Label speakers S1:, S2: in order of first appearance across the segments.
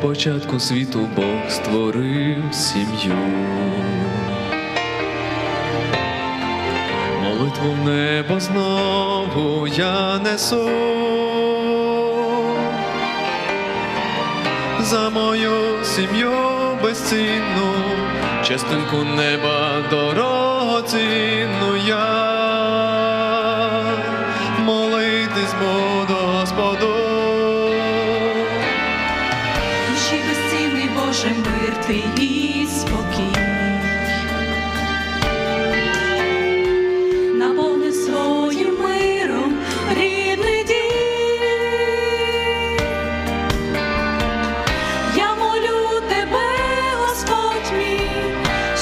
S1: початку світу Бог створив сім'ю. Молитву в небо знову я несу за мою сім'ю безцінну, частинку неба дорогоцінну я
S2: Боже мир ти і спокій. Наповни своїм миром рідний дім. Я молю тебе, Господь мій,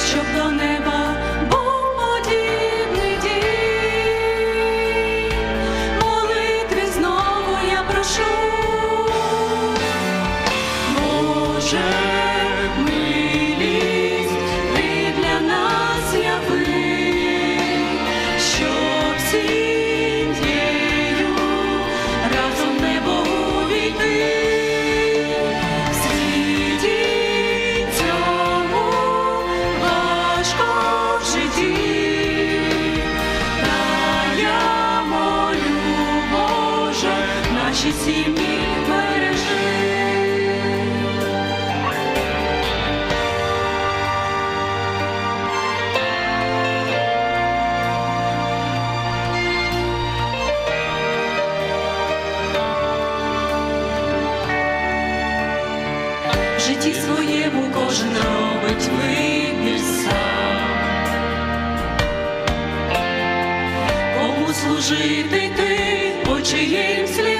S2: щоб до неба був подібний дім. Молитві знову я прошу. Наші сім'ї бережи. В житті своєму кожен робить вибір сам. Кому служити йти, по чиїм слідам.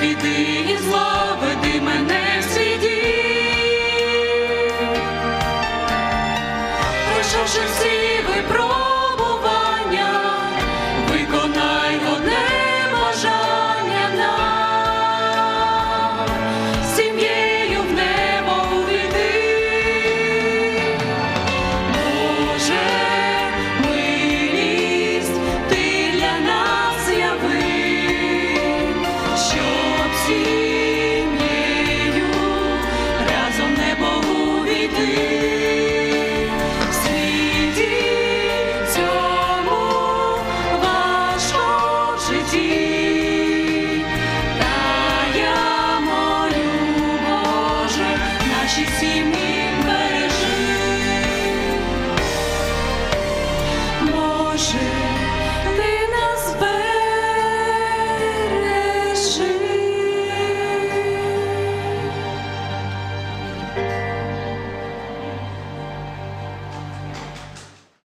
S2: Біди і зла мене в свій всі